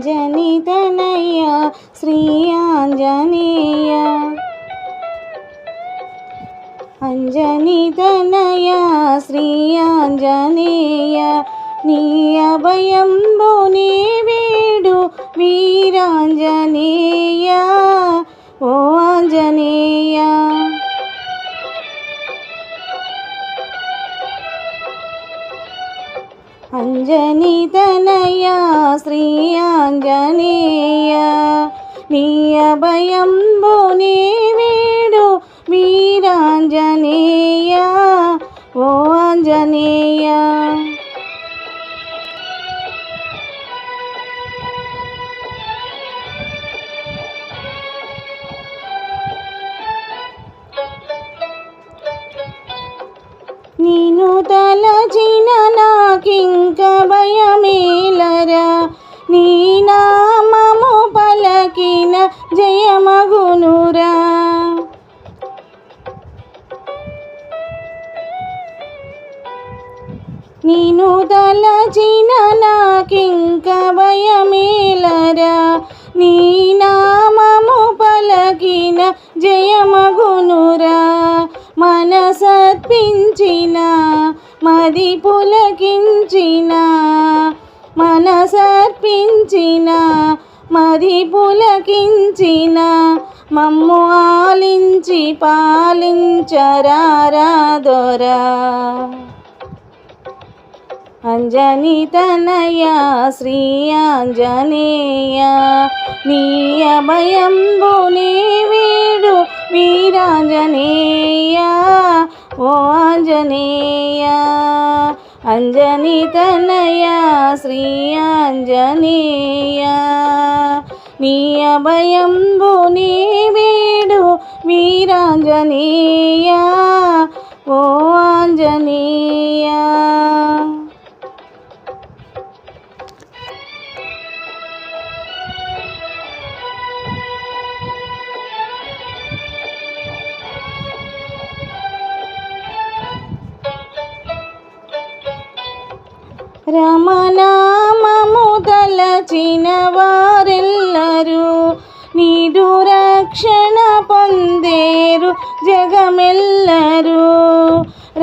ఆంజని తనయ్య శ్రీ ఆంజనేయ. అంజని తనయ శ్రీ ఆంజనేయ నీ అభయంబుని వీడు వీరాంజనేయ. ఓ ఆంజనేయ. అంజని తనయ శ్రీ నీ అభయంబుని వీరాంజనేయ ఓ ఆంజనేయ. నిను తలచిన నాకింక భయమేలరా నీనా జయమగునురా. నేను తలచిన నాకింక భయమేలరా. నీ నామము పలకిన జయమగునురా. మనసర్పించిన మది పులకించిన మనసర్పించిన మది పులకించిన మమ్ము ఆలించి పాలించరారా దొరా. అంజని తనయ శ్రీ ఆంజనేయ నీయ భయంబునే వీడు వీరాంజనేయ ఓ ఆంజనేయ. అంజని తనయ శ్రీ ఆంజనేయ నీ అభయంబు నీ వీడు వీరాంజనేయ. ఓ ఆంజనేయ. రమనామము తలచిన వారెల్లరూ నీడు రక్షణ పొందేరు జగమెల్లరూ.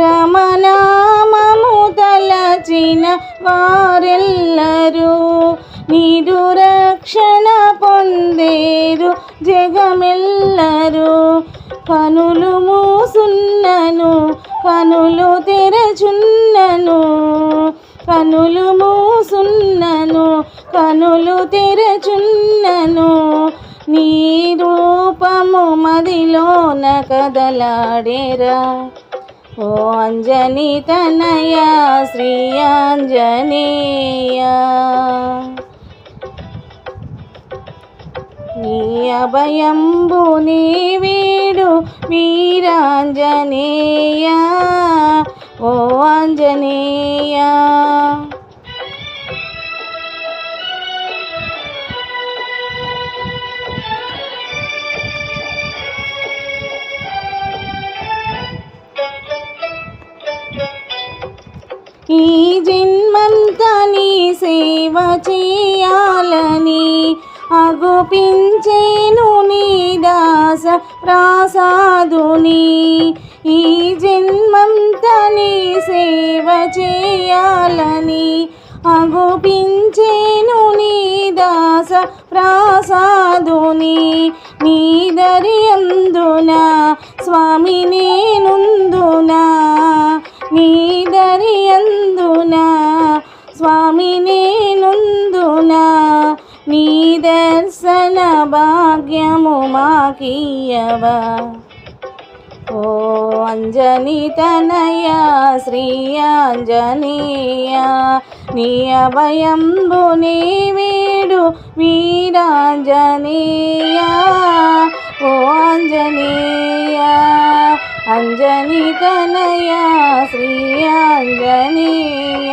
రమనామము తలచిన వారెల్లరూ నీడు రక్షణ పొందేరు జగమెల్లరూ. కనులు మూసున్నను కనులు తెరచున్నను. కనులు మూసున్నను కనులు తెరచున్నను. నీ రూపము మదిలోన కదలాడేరా. ఓ అంజని తనయ శ్రీ ఆంజనేయ నీ అభయంబు నీ వీడు వీరాంజనేయ. ఓ ఆంజనేయ. ఈ జన్మంతా నీ సేవ చేయాలని అగుపించేను నీ దాస ప్రాసాదుని. ఈ జన్మంతా నీ సేవ చేయాలని అగుపించేను నీ దాస ప్రాసాదుని. నీ దరియందున స్వామి నేనుందున. నీ దరియందున స్వామి నేనుందున. నీ దర్శన భాగ్యము మాకీయవా ఓ అంజని తనయ శ్రీ అంజనీయ నీ అభయంబు నీ వీడు వీరాంజనీయ. ఓ అంజనీయ అంజని తనయ శ్రీ ఆంజనేయ